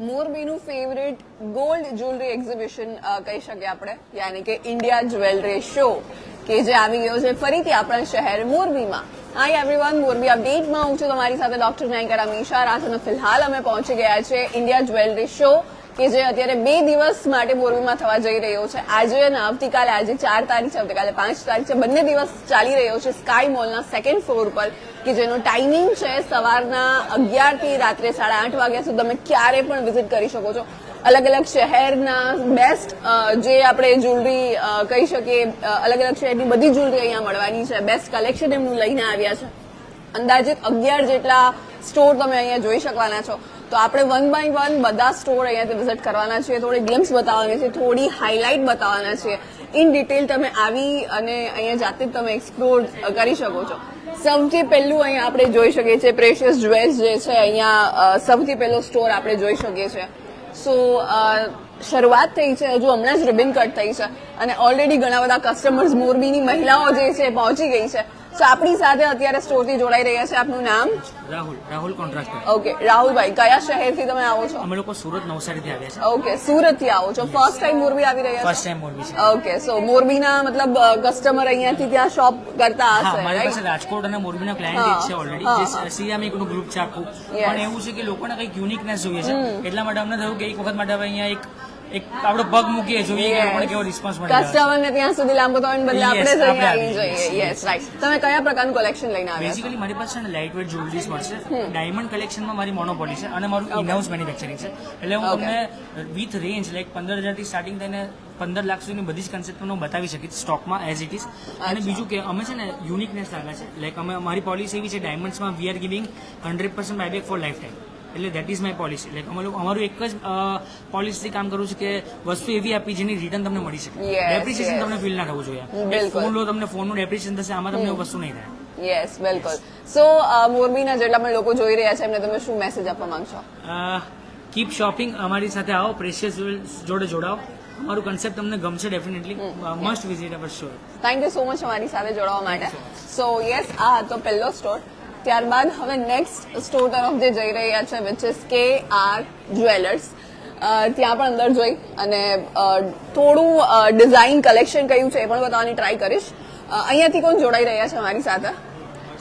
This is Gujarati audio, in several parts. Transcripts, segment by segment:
મોરબીનું ફેવરેટ ગોલ્ડ જ્વેલરી એક્ઝિબિશન કહી શકીએ આપણે. યાની કે ઇન્ડિયા જ્વેલરી શો કે જે આવી ગયો છે ફરીથી આપણા શહેર મોરબીમાં. હાય એવરીવન મોરબી અપડેટમાં હું છું તમારી સાથે ડોક્ટર નાયકર અમીશા રાજ અને ફિલહાલ અમે પહોંચી ગયા છે ઇન્ડિયા જ્વેલરી શો કે જે અત્યારે બે દિવસ માટે મોરબીમાં થવા જઈ રહ્યો છે. આજે અને આવતીકાલે, આજે ચાર તારીખ છે, આવતીકાલે પાંચ તારીખ છે. બંને દિવસ ચાલી રહ્યો છે સ્કાય મોલના સેકન્ડ ફ્લોર પર, કે જેનો ટાઈમિંગ છે સવારના અગિયારથી રાત્રે સાડા આઠ વાગ્યા સુધી તમે ક્યારે પણ વિઝિટ કરી શકો છો. અલગ અલગ શહેરના બેસ્ટ જે આપણે જ્વેલરી કહી શકીએ અલગ અલગ શહેરની બધી જ્વેલરી અહીંયા મળવાની છે. બેસ્ટ કલેક્શન એમનું લઈને આવ્યા છે. અંદાજિત અગિયાર જેટલા સ્ટોર તમે અહીંયા જોઈ શકવાના છો. તો આપણે વન બાય વન બધા સ્ટોર અહીંયાથી વિઝિટ કરવાના છીએ. થોડી ગ્લિમ્સ બતાવવાની છે, થોડી હાઇલાઇટ બતાવવાના છીએ ઇન ડિટેલ તમે આવી અને અહીંયા જાતે જ તમે એક્સપ્લોર કરી શકો છો. સૌથી પહેલું અહીંયા આપણે જોઈ શકીએ છીએ પ્રેશિયસ જ્વેલ્સ જે છે, અહીંયા સૌથી પહેલો સ્ટોર આપણે જોઈ શકીએ છીએ. સો શરૂઆત થઈ છે, હજુ હમણાં જ રિબિન કટ થઈ છે. અને ઓલરેડી ઘણા બધા કસ્ટમર્સ મોરબીની મહિલાઓ જે છે પહોંચી ગઈ છે. સો આપણી સાથે અત્યારે સ્ટોરથી જોડાઈ રહ્યા છે આપનું નામ? રાહુલ રાહુલ કોન્ટ્રાક્ટર. ઓકે રાહુલભાઈ કયા શહેરથી તમે આવો છો? અમે લોકો સુરત નવસારીથી આવ્યા છે ઓકે સુરતથી આવો છો. ફર્સ્ટ ટાઈમ મોરબી આવી રહ્યા ફર્સ્ટ ટાઈમ મોરબી છે ઓકે સો મોરબીના મતલબ કસ્ટમર અહીંયાથી ત્યાં શોપ કરતા હશે? પાસે રાજકોટ અને મોરબીના ક્લાયન્ટ છે ઓલરેડી જે સિયામિકનું ગ્રુપ છે આખું. પણ એવું છે કે લોકોને કંઈક યુનિકનેસ જોઈએ છે. એટલા માટે અમને થયું કે એક વખત માટે હવે અહીંયા એક એક આપણો પગ મૂકીએ જોઈએ કે લોકોને કેવો રિસ્પોન્સ મળે. કસ્ટમરને ત્યાં સુધી લાંબો થવાને બદલે આપણે જ આવી જઈએ. યસ રાઈટ તમે કયા પ્રકારનું કલેક્શન લઈને આવ્યા બેઝિકલી મારી પાસે છે લાઇટ વેટ જ્વેલરીઝ મળશે ડાયમંડ કલેક્શનમાં મારી મોનોપોલી છે અને મારું ઇનહાઉસ મેન્યુફેક્ચરિંગ છે. એટલે હું. તમને વિથ રેન્જ લાઈક પંદર હજારથી સ્ટાર્ટિંગ થઈને પંદર લાખ સુધીની બધી જ કન્સેપ્ટ હું બતાવી શકીશ સ્ટોકમાં એઝ ઇટ ઇઝ અને બીજું કે અમે છે ને યુનિકનેસ લાગે છે. લાઈક અમે અમારી પોલિસી એવી છે ડાયમંડ્સમાં we are giving hundred percent buyback for lifetime એટલે that is my policy like અમે લોકો અમારું એક જ પોલિસીથી કામ કરું છું કે વસ્તુ એવી આપી જેની રિટર્ન તમને મળી શકે. ડેપ્રિસિએશન તમને ફીલ ના થવું જોઈએ. ફોન લો તમને ફોનનું ડેપ્રિસિએશન થશે આમાં તમને વસ્તુ નહીં થાય. યસ બિલકુલ. સો મોરબીના જેટલા પણ લોકો જોઈ રહ્યા છે એમને તમે શું મેસેજ આપવા માંગશો? કીપ શોપિંગ અમારી સાથે આવો પ્રેશિયસ જોડે જોડાઓ. અમારું કન્સેપ્ટ તમને ગમશે definitely must visit our sure thank you so much અમારી સાથે જોડાવા માટે. સો યસ આ હતો પહેલો સ્ટોર ત્યારબાદ હવે નેક્સ્ટ સ્ટોર તરફ જે જઈ રહ્યા છે which is K R jewellers ત્યાં પણ અંદર જોઈ અને થોડું ડિઝાઇન કલેક્શન કયું છે એ પણ બતાવવાની ટ્રાય કરીશ. અહીંયાથી કોણ જોડાઈ રહ્યા છે અમારી સાથે?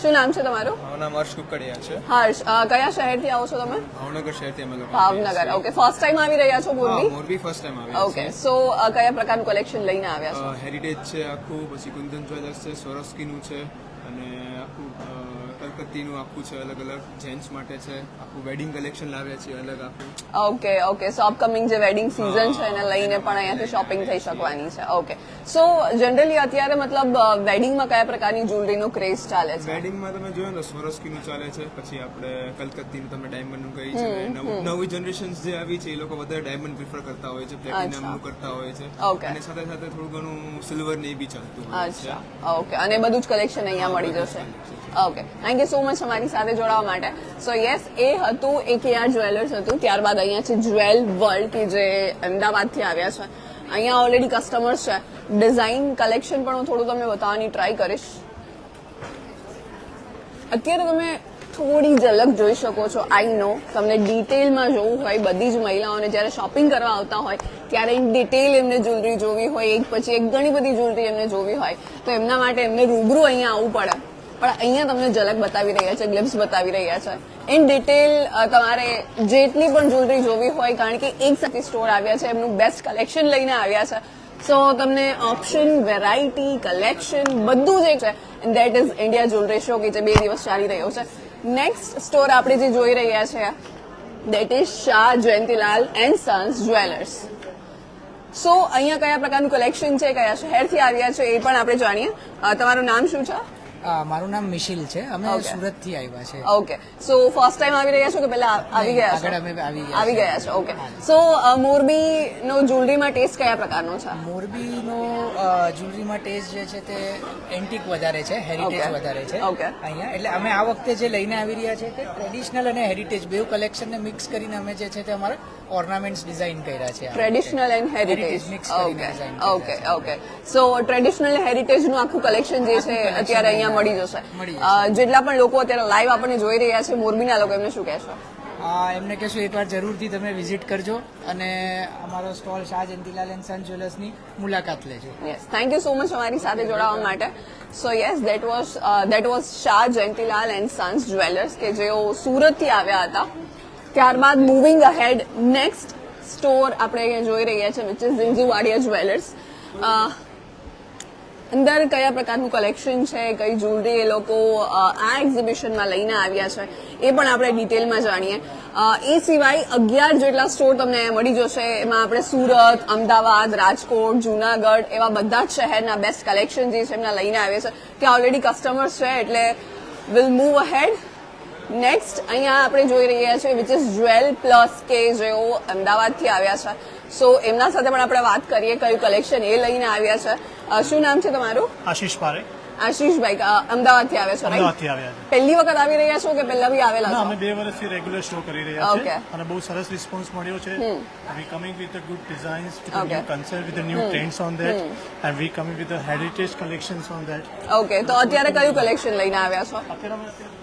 શું નામ છે તમારું? મારું નામ હર્ષ કુકડિયા છે. હર્ષ કયા શહેરથી આવો છો તમે? ભાવનગર શહેરથી અમે લોકો ભાવનગર ઓકે ફર્સ્ટ ટાઈમ આવી રહ્યા છો મોરબી? મોરબી ફર્સ્ટ ટાઈમ આવ્યા ઓકે સો કયા પ્રકારનું કલેક્શન લઈને આવ્યા છો? હેરિટેજ છે આખું પછી કુંદન જ્વેલર્સ છે સ્વરોસ્કીનું છે અને આખું અ, કલકત્તીનું આખું છે અલગ અલગ જેન્ટ્સ માટે છે આખું વેડિંગ કલેક્શન લાવ્યા છીએ અલગ આખું. ઓકે ઓકે સો અપકમિંગ જે વેડિંગ સિઝન છે એને લઈને પણ અહીંયાથી શોપિંગ થઈ શકવાની છે. ઓકે સો જનરલી અત્યારે મતલબ વેડિંગમાં કયા પ્રકારની જ્વેલરીનો ક્રેઝ ચાલે છે? વેડિંગમાં તમે જોયો ને સોરસ્કીનું ચાલે છે પછી આપણે કલકત્તીનું તમે ડાયમંડનું કહી છે નવું- નવી જનરેશન જે આવી છે એ લોકો વધારે ડાયમંડ પ્રિફર કરતા હોય છે પ્લેટિનમનું કરતા હોય છે. અને સાથે સાથે થોડું ઘણું સિલ્વર ને બી ચાલતું હોય છે. ઓકે અને બધું જ કલેક્શન અહીંયા મળી જશે. Okay thank you so much અમારી સાથે જોડાવા માટે? સો યસ એ હતું એક યાર જ્વેલર્સ હતું. ત્યારબાદ અહીંયા છે જ્વેલ વર્લ્ડ કે જે અમદાવાદથી આવ્યા છે. અહીંયા ઓલરેડી કસ્ટમર્સ છે. ડિઝાઇન કલેક્શન પણ હું થોડું તમને બતાવવાની ટ્રાય કરીશ. અત્યારે તમે થોડી ઝલક જોઈ શકો છો. આઈ નો તમને ડિટેલમાં જોવું હોય બધી જ મહિલાઓને જ્યારે શોપિંગ કરવા આવતા હોય, ત્યારે ઇન ડિટેલ એમને જ્વેલરી જોવી હોય, એક પછી એક ઘણી બધી જ્વેલરી એમને જોવી હોય. તો એમના માટે એમને રૂબરૂ અહીંયા આવવું પડે. પણ અહીંયા તમને ઝલક બતાવી રહ્યા છે, ગ્લિપ્સ બતાવી રહ્યા છે. ઇન ડિટેલ તમારે જેટલી પણ જ્વેલરી જોવી હોય, કારણ કે એક સાથે સ્ટોર આવ્યા છે, એમનું બેસ્ટ કલેક્શન લઈને આવ્યા છે. સો તમને ઓપ્શન વેરાયટી કલેક્શન બધું જે છે. That is India jewellery show કે જે બે દિવસ ચાલી રહ્યો છે. નેક્સ્ટ સ્ટોર આપણે જે જોઈ રહ્યા છે that is Shah Jayantilal and sons jewellers so અહીંયા કયા પ્રકારનું કલેક્શન છે, કયા શહેરથી આવ્યા છે, એ પણ આપણે જાણીએ. તમારું નામ શું છે? મારું નામ મિશિલ છે. અમે. સુરતથી આવ્યા છે. ઓકે સો ફર્સ્ટ ટાઈમ આવી રહ્યા છો કે પહેલા આવી ગયા છો? આગળ અમે આવી ગયા આવી. ગયા છો. ઓકે સો મોરબી નો જ્વેલરીમાં ટેસ્ટ કયા પ્રકારનો છે? મોરબીનો જ્વેલરી જ્વેલરીમાં ટેસ્ટ જે છે તે એન્ટિક વધારે છે હેરિટેજ. વધારે છે. ઓકે અહીંયા એટલે અમે આ વખતે જે લઈને આવી રહ્યા છે તે ટ્રેડિશનલ અને હેરિટેજ બે કલેક્શનને મિક્સ કરીને અમે જે છે તે અમારા ઓર્નામેન્ટ્સ ડિઝાઇન કર્યા છે. Traditional and heritage mix okay okay okay so traditional હેરિટેજનું આખું કલેક્શન જે છે અત્યારે અહીંયા મળી જશે. જેટલા પણ લોકો અત્યારે લાઈવ આપણને જોઈ રહ્યા છે મોરબીના લોકો એમને શું કહેશો? એમને કહેશું એકવાર જરૂરથી તમે વિઝિટ કરજો અને અમારો stall Shah Jayantilal and son જ્વેલર્સની મુલાકાત લેજો. Yes thank you so much અમારી સાથે જોડાવા માટે. So yes that was that was Shah Jayantilal and sons jewellers કે જેઓ સુરતથી આવ્યા હતા. ત્યારબાદ મૂવિંગ અહેડ નેક્સ્ટ સ્ટોર આપણે અહીંયા જોઈ રહ્યા છે વિચ ઇઝ ઝિંઝુવાડિયા જ્વેલર્સ અંદર કયા પ્રકારનું કલેક્શન છે, કઈ જ્વેલરી એ લોકો આ એક્ઝિબિશનમાં લઈને આવ્યા છે, એ પણ આપણે ડિટેલમાં જાણીએ. એ સિવાય અગિયાર જેટલા સ્ટોર તમને મળી જશે, એમાં આપણે સુરત, અમદાવાદ, રાજકોટ, જુનાગઢ, એવા બધા જ શહેરના બેસ્ટ કલેક્શન જે છે એમના લઈને આવ્યા છે, ત્યાં ઓલરેડી કસ્ટમર્સ છે, એટલે વિલ મૂવ અહેડ નેક્સ્ટ અહીંયા આપણે જોઈ રહ્યા છીએ વિચ ઇઝ જ્વેલ પ્લસ કે જેઓ અમદાવાદથી આવ્યા છે. સો એમના સાથે પણ આપણે વાત કરીએ, કયું કલેક્શન એ લઈને આવ્યા છે. શું નામ છે તમારું? આશીષ પારેખ. આશીષભાઈ અ, અમદાવાદથી આવ્યા છો રાઈટ? અમદાવાદથી આવ્યા છે. પહેલી વખત આવી રહ્યા છો કે પહેલા બી આવેલા ના છો? અમે બે વર્ષથી રેગ્યુલર શો કરી રહ્યા છે અને બહુ સરસ રિસ્પોન્સ મળ્યો છે. We coming with good designs with Okay. New concept with new trends on that and we coming with heritage collections on that okay તો અત્યારે કયું કલેક્શન લઈને આવ્યા છો? અત્યારે અમે અત્યારે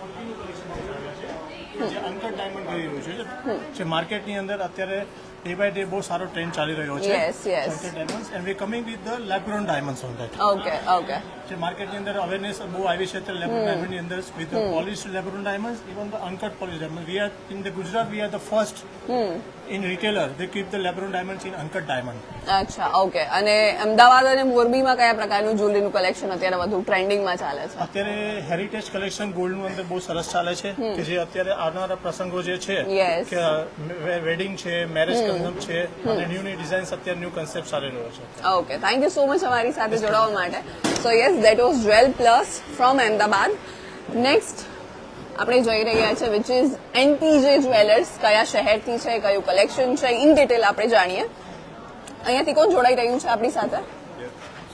જે અંકર ડાયમંડ કરી રહ્યું છે જે માર્કેટની અંદર અત્યારે ડે બાય ડે બહુ સારો ટ્રેન્ડ ચાલી રહ્યો છે. Yes, diamond and we coming with the lab grown diamond on that okay okay જે માર્કેટની અંદર અવેરનેસ બહુ આવી છે અત્યારે લેબ્રોન ડાયમંડની અંદર with polish lab grown diamond even the uncut polish diamond we are in the Gujarat we are the first in retailer they keep the lab grown diamond in uncut diamond અચ્છા ઓકે અને અમદાવાદ અને મોરબીમાં કયા પ્રકારનું જ્વેલરીનું કલેક્શન અત્યારે વધુ ટ્રેન્ડિંગમાં ચાલે છે? અત્યારે હેરિટેજ કલેક્શન ગોલ્ડનું અંદર બહુ સરસ ચાલે છે કે જે અત્યારે આવનારા પ્રસંગો જે છે કે વેડિંગ છે મેરેજ કન્સેપ્ટ છે અને ન્યુ ની ડિઝાઇન અત્યારે ન્યુ કન્સેપ્ટ ચાલી રહ્યો છે. Okay thank you so much અમારી સાથે જોડાવા માટે. So yes that was jewel plus from Ahmedabad next આપણે જોઈ રહ્યા છે વિચ ઇઝ એનટીજે જ્વેલર્સ કયા શહેરથી છે કયું કલેક્શન છે ઇન ડિટેલ આપણે જાણીએ. અહીંયાથી કોણ જોડાઈ રહ્યું છે આપણી સાથે?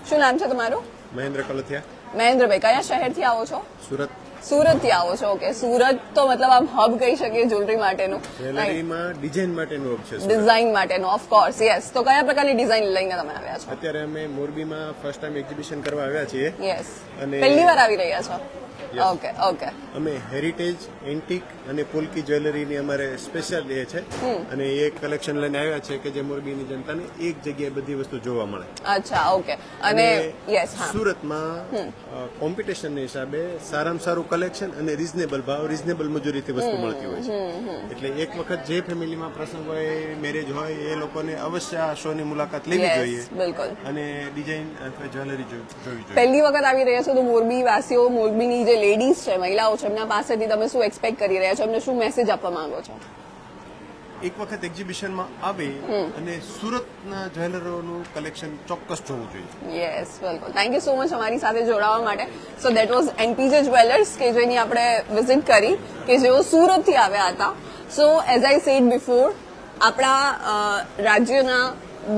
શું નામ છે તમારું? મહેન્દ્ર કલથિયા. મહેન્દ્રભાઈ કયા શહેરથી આવો છો? સુરત. સુરતથી આવો છો. ઓકે સુરત તો મતલબ આમ હબ કહી શકીએ જ્વેલરી માટેનું. જ્વેલરીમાં ડિઝાઇન માટેનું હબ છે ડિઝાઇન માટેનું ઓફકોર્સ યસ તો કયા પ્રકારની ડિઝાઇન લઈને તમે આવ્યા છો? અત્યારે અમે મોરબીમાં ફર્સ્ટ ટાઈમ એક્ઝિબિશન કરવા આવ્યા છીએ. યસ અને- પહેલી વાર આવી રહ્યા છો. ઓકે ઓકે અમે હેરિટેજ એન્ટિક અને પોલકી જ્વેલરીની અમારે સ્પેશિયલ ડે છે. અને એ કલેક્શન લઈને આવ્યા છે કે જે મોરબીની જનતાને એક જગ્યાએ બધી વસ્તુ જોવા મળે. અચ્છા ઓકે અને યસ હા. સુરતમાં કોમ્પિટિશનના હિસાબે સારામાં સારું કલેક્શન અને રીઝનેબલ ભાવ રીઝનેબલ મજૂરીથી વસ્તુ મળતી હોય છે. એટલે એક વખત જે ફેમિલીમાં પ્રસંગ હોય મેરેજ હોય એ લોકોને અવશ્ય આ શોની મુલાકાત લેવી જોઈએ. બિલકુલ. અને ડિઝાઇન જ્વેલરી જોવી જોઈએ. પહેલી વખત આવી રહ્યા છો તો મોરબી વાસીઓ મોરબીની જે લેડીઝ છે મહિલાઓ છે એમના પાસેથી તમે શું એક્સપેક્ટ કરી રહ્યા છો? એમને શું મેસેજ આપવા માંગો છો? એક વખત એક્ઝિબિશનમાં આવે અને સુરતના જ્વેલરોનું કલેક્શન ચોક્કસ જોવું જોઈએ. Yes welcome thank you so much અમારી સાથે જોડાવા માટે. So that was NPJ jewellers કે જેની આપણે વિઝિટ કરી કે જેઓ સુરતથી આવ્યા હતા. So as I said before આપણા રાજ્યના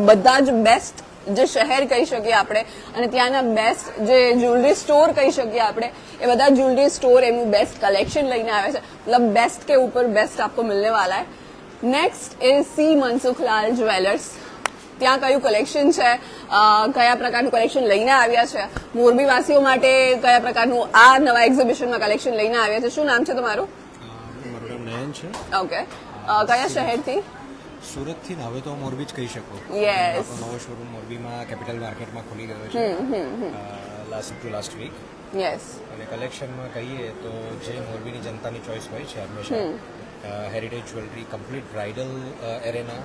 બધા જ બેસ્ટ જે શહેર કહી શકીએ આપણે અને ત્યાંના બેસ્ટ જે જ્વેલરી સ્ટોર કહી શકીએ આપણે એ બધા જ્વેલરી સ્ટોર એમનું બેસ્ટ કલેક્શન લઈને આવે છે. મતલબ બેસ્ટ કે ઉપર બેસ્ટ આપકો મિલને વાલા હે. Next is C Mansukhlal jewellers ત્યાં કયું કલેક્શન છે? કયા પ્રકારનું કલેક્શન લઈને આવ્યા છે? મોરબીવાસીઓ માટે કયા પ્રકારનું આ નવા એક્ઝિબિશનમાં કલેક્શન લઈને આવ્યા છે? શું નામ છે તમારું? ઓકે કયા શહેરથી? સુરતથી હવે તો મોરબી જ કહી શકો. યસ નવો શોરૂમ મોરબીમાં કેપિટલ માર્કેટમાં ખુલી ગયો છે last to last week yes અને કલેક્શનમાં કહીએ તો જે મોરબીની જનતાની ચોઇસ હોય છે હંમેશા heritage jewellery complete bridal arena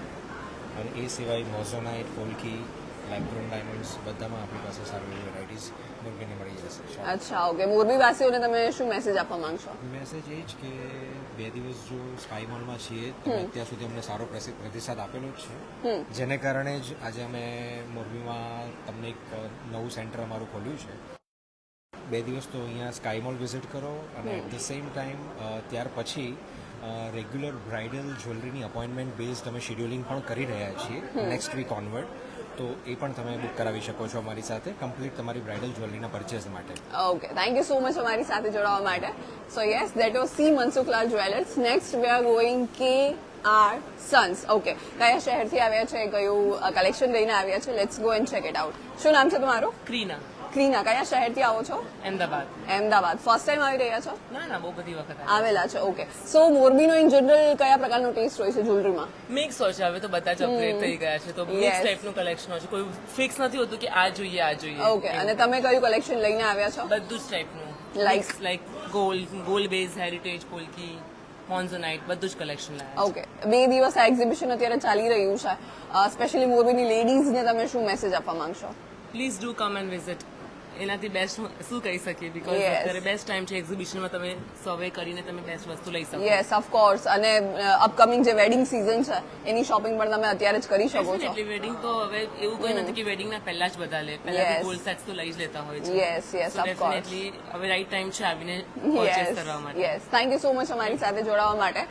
અને એ સિવાય મોઝોનાઇટ પોલકી લેબ્રોન ડાયમંડ્સ બધામાં આપણી પાસે સારી એવી વેરાયટીઝ મોરબીને મળી જશે. અચ્છા ઓકે મોરબી વાસીઓને તમે શું મેસેજ આપવા માંગશો? મેસેજ એ જ કે બે દિવસ જો સ્કાય મોલમાં છીએ તમે અત્યાર સુધી અમને સારો પ્રતિસાદ આપેલો જ છે. જેને કારણે જ આજે અમે મોરબીમાં તમને એક નવું સેન્ટર અમારું ખોલ્યું છે. બે દિવસ તો અહીંયા સ્કાય મોલ વિઝિટ કરો અને એટ ધ સેમ ટાઈમ ત્યાર પછી રેગ્યુલર બ્રાઇડલ જ્વેલરીની અપોઇન્ટમેન્ટ બેઝડ અમે શેડ્યુલિંગ પણ કરી રહ્યા છીએ નેક્સ્ટ વીક ઓનવર્ડ તો એ પણ તમે બુક કરાવી શકો છો અમારી સાથે. કમ્પ્લીટ તમારી બ્રાઇડલ જ્વેલરીના પરચેસ માટે. Okay thank you so much અમારી સાથે જોડાવા માટે. So yes that was C Mansukhlal jewellers next we are going K R sons okay કયા શહેરથી આવ્યા છે કયું કલેક્શન લઈને આવ્યા છે? Let's go and check it out શું નામ છે તમારું? ક્રીના. ક્રીના કયા શહેરથી આવો છો? અમદાવાદ. અમદાવાદ. ફર્સ્ટ ટાઈમ આવી રહ્યા છો? ના ના બહુ બધી વખત આવેલા છે ઓકે સો મોરબીનો ઇન જનરલ કયા પ્રકારનો ટેસ્ટ હોય છે જ્વેલરીમાં મિક્સ હોય છે હવે તો બધા જ અપગ્રેડ થઈ ગયા છે. તો મિક્સ. ટાઈપનું કલેક્શન હોય છે. કોઈ ફિક્સ નથી હોતું કે આ જોઈએ આ જોઈએ. ઓકે અને તમે કયું કલેક્શન લઈને આવ્યા છો? બધું જ ટાઈપનું like like gold gold base heritage polki monzonite બધું જ કલેક્શન ઓકે બે દિવસ આ એક્ઝિબિશન અત્યારે ચાલી રહ્યું છે. સ્પેશિયલી મોરબીની લેડીઝને તમે શું મેસેજ આપવા માંગશો? Please do come and visit એનાથી બેસ્ટ શું કહી શકીએ? બીકોઝ અત્યારે બેસ્ટ ટાઈમ છે એક્ઝિબિશનમાં તમે સર્વે કરીને તમે બેસ્ટ વસ્તુ લઈ શકો. યસ ઓફકોર્સ અને અપકમિંગ જે વેડિંગ સિઝન છે એની શોપિંગ પણ તમે અત્યારે જ કરી શકો છો. વેડિંગ તો હવે એવું કોઈ નથી કે વેડિંગના પહેલા જ બધા લે. પહેલા. ગોલ્ડ સેટ્સ તો લઈ જ લેતા હોય છે. યસ યસ ઓફકોર્સ હવે રાઈટ ટાઈમ છે આવીને પરચેસ કરવા માટે. Yes thank you so much અમારી સાથે જોડાવા માટે.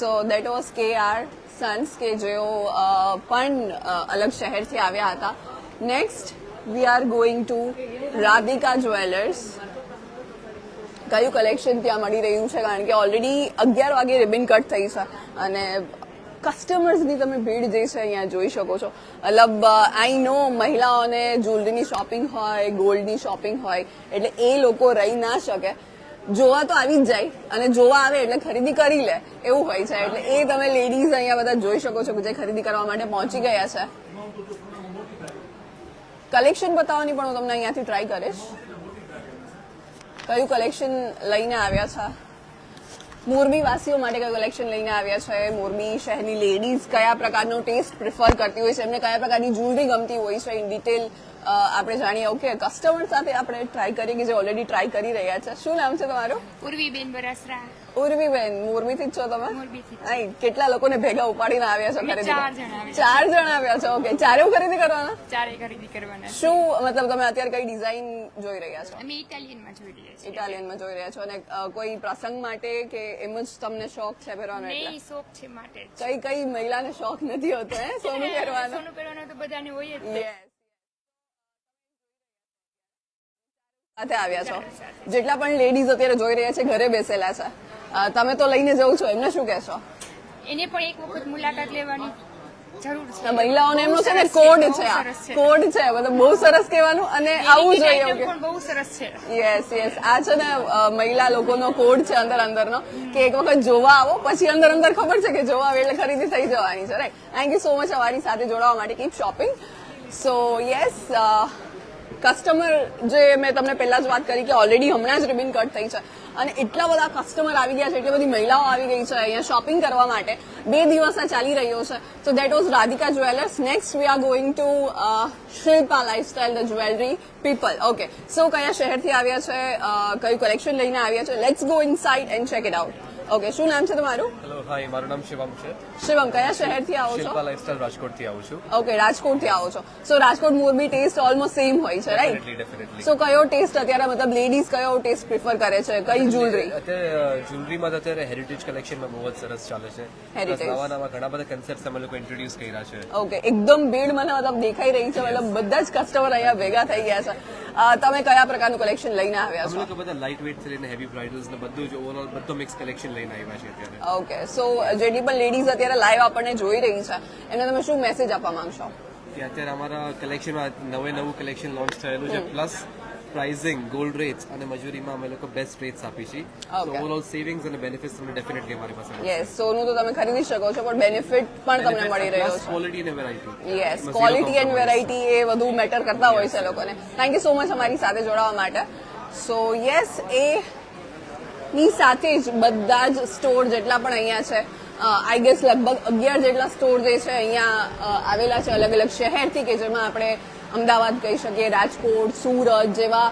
So that was K R sons કે જેઓ પણ અલગ શહેરથી આવ્યા હતા. Next we are going to Radhika jewellers કયું કલેક્શન ત્યાં મળી રહ્યું છે? કારણ કે ઓલરેડી અગિયાર વાગે રિબિન કટ થઈ છે. અને કસ્ટમર્સની તમે ભીડ જે છે અહીંયા જોઈ શકો છો. મતલબ આઈ નો મહિલાઓને જ્વેલરીની શોપિંગ હોય ગોલ્ડની શોપિંગ હોય, એટલે એ લોકો રહી ના શકે. જોવા તો આવી જ જાય. અને જોવા આવે એટલે ખરીદી કરી લે. એવું હોય છે. એટલે એ તમે લેડીઝ અહીંયા બધા જોઈ શકો છો જે ખરીદી કરવા માટે પહોંચી ગયા છે. કલેક્શન બતાવવાની પણ હું તમને અહીંયાથી ટ્રાય કરીશ. કયું કલેક્શન લઈને આવ્યા છે? મોરબી વાસીઓ માટે કયું કલેક્શન લઈને આવ્યા છે? મોરબી શહેરની લેડીઝ કયા પ્રકારનો ટેસ્ટ પ્રિફર કરતી હોય છે? એમને કયા પ્રકારની જ્વેલરી ગમતી હોય છે? ઇન ડિટેલ આપણે જાણીએ ઓકે કસ્ટમર સાથે આપણે ટ્રાય કરીએ કે જે ઓલરેડી ટ્રાય કરી રહ્યા છે. શું નામ છે તમારું? ઉર્વીબેન બરાસરા. ઉર્વીબેન મોરબીથી જ છો તમે? નહીં કેટલા લોકોને ભેગા ઉપાડીને આવ્યા છો ખરીદી ચાર જણ આવ્યા. છો? ઓકે ચારે ખરીદી કરવાના? ચારે ખરીદી કરવાના શું મતલબ તમે અત્યારે કઈ ડિઝાઇન જોઈ રહ્યા છો? અમે ઇટાલિયનમાં જોઈ રહ્યા છીએ. ઇટાલિયનમાં જોઈ રહ્યા છો. અને કોઈ પ્રસંગ માટે કે એમ જ તમને શોખ છે પહેરવાનો એટલે? શોખ છે માટે કઈ કઈ મહિલાને શોખ નથી હોતો હે? સોનું પહેરવાનો સોનું પહેરવાનો? તો બધાને હોય જ. સાથે આવ્યા છો. જેટલા પણ લેડીઝ અત્યારે જોઈ રહ્યા છે ઘરે બેસેલા છે. તમે તો લઈને જવું છો એમને શું કહેશો? એને પણ એક વખત મુલાકાત લેવાની જરૂર છે. મહિલાઓને એમનો છે ને કોડ બહુ છે આ. સરસ કોડ છે મતલબ બહુ સરસ કહેવાનું અને આવું જોઈએ item એવું કે- પણ બહુ સરસ છે. યસ યસ આ છે ને મહિલા લોકોનો કોડ છે અંદર અંદરનો કે એક વખત જોવા આવો પછી અંદર અંદર ખબર છે કે જોવા આવે એટલે ખરીદી થઈ જવાની છે right thank you so much અમારી સાથે જોડાવા માટે. Keep shopping so yes customer જે મેં તમને પહેલા જ વાત કરી કે ઓલરેડી હમણાં જ રિબિન કટ થઈ છે. અને એટલા બધા કસ્ટમર આવી ગયા છે, એટલી બધી મહિલાઓ આવી ગઈ છે અહીંયા શોપિંગ કરવા માટે. બે દિવસ આ ચાલી રહ્યો છે. So that was Radhika jewellers next we are going to Shilpa lifestyle the jewellery people okay so કયા શહેરથી આવ્યા છે? કયું કલેક્શન લઈને આવ્યા છે? Let's go inside and check it out okay શું નામ છે તમારું? હેલો હાય મારું નામ શિવમ છે. શિવમ કયા શહેરથી આવો છો? શિલ્પા લાઇફસ્ટાઇલ રાજકોટથી આવું છું. ઓકે રાજકોટથી આવો છો. So Rajkot Morbi test almost same હોય છે રાઈટ સો કયો ટેસ્ટ અત્યારે મતલબ લેડીઝ કયો ટેસ્ટ પ્રિફર કરે છે? કઈ જ્વેલરી અત્યારે જ્વેલરીમાં તો અત્યારે હેરિટેજ કલેક્શનમાં બહુ જ સરસ ચાલે છે. હેરિટેજ નવા નવા ઘણા બધા કન્સેપ્ટ અમે લોકો ઇન્ટ્રોડ્યુસ કર્યા છે. ઓકે એકદમ ભીડ મને મતલબ દેખાઈ રહી છે મતલબ બધા જ કસ્ટમર અહીંયા ભેગા થઈ ગયા છે. તમે કયા પ્રકારનું કલેક્શન લઈને આવ્યા અમે છો? લોકો બધા લાઇટ વેઇટ લઈને હેવી બ્રાઇડલ્સ ને બધું જ ઓવરઓલ બધો મિક્સ કલેક્શન લઈને આવ્યા છે અત્યારે. ઓકે સો જેટલી પણ લેડીઝ અત્યારે લાઈવ આપણને જોઈ રહી છે એને તમે શું મેસેજ આપવા માંગશો? કે અત્યારે અમારા કલેક્શનમાં નવે નવું કલેક્શન લોન્ચ થયેલું છે પ્લસ પ્રાઇઝિંગ ગોલ્ડ રેટ્સ અને મજૂરીમાં અમે લોકો બેસ્ટ રેટ્સ આપી છીએ. સો. ઓવરઓલ સેવિંગ્સ અને બેનિફિટ્સ તમને ડેફિનેટલી અમારી પાસે યસ સોનું તો તમે ખરીદી શકો છો પણ બેનિફિટ પણ તમને મળી રહ્યો છે. ક્વોલિટી અને variety. Yes quality and. Variety એ વધુ મેટર કરતા હોય છે લોકોને. થેન્ક યુ સો મચ અમારી સાથે જોડાવા માટે. સો યસ એ ની સાથે જ બધા જ સ્ટોર જેટલા પણ અહીંયા છે આઈ ગેસ લગભગ અગિયાર જેટલા સ્ટોર જે છે અહીંયા આવેલા છે અલગ અલગ શહેરથી કે જેમાં આપણે અમદાવાદ કહી શકીએ, રાજકોટ, સુરત જેવા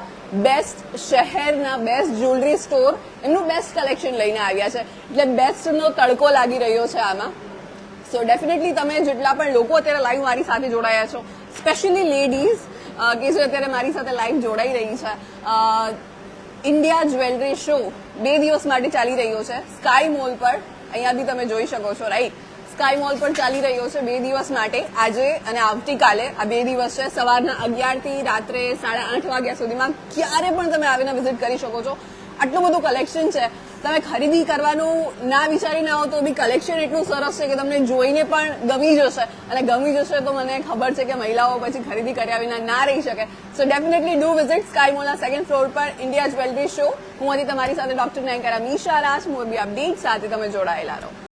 બેસ્ટ શહેરના બેસ્ટ જ્વેલરી સ્ટોર એમનું બેસ્ટ કલેક્શન લઈને આવ્યા છે. એટલે બેસ્ટનો તડકો લાગી રહ્યો છે આમાં. સો ડેફિનેટલી તમે જેટલા પણ લોકો અત્યારે લાઈવ મારી સાથે જોડાયા છો સ્પેશિયલી લેડીઝ કે જે અત્યારે મારી સાથે લાઈવ જોડાઈ રહી છે ઇન્ડિયા જ્વેલરી શો બે દિવસ માટે ચાલી રહ્યો છે. સ્કાય મોલ પર અહીંયાથી તમે જોઈ શકો છો રાઈટ સ્કાય મોલ પર ચાલી રહ્યો છે બે દિવસ માટે. આજે અને આવતીકાલે આ બે દિવસ છે. સવારના અગિયારથી રાત્રે સાડા આઠ વાગ્યા સુધીમાં ક્યારે પણ તમે આવીને વિઝિટ કરી શકો છો. આટલું બધું કલેક્શન છે. તમે ખરીદી કરવાનું ના વિચારી ના હો તો બી કલેક્શન એટલું સરસ છે કે તમને જોઈને પણ ગમી જશે. અને ગમી જશે તો મને ખબર છે કે મહિલાઓ પછી ખરીદી કર્યા વિના ના રહી શકે. So definitely do visit sky મોલના second floor પર ઇન્ડિયા જ્વેલરી શો હું હતી તમારી સાથે ડોક્ટર નેંકરા મીશા રાજ મોરબી અપડેટ સાથે તમે જોડાયેલા રહો.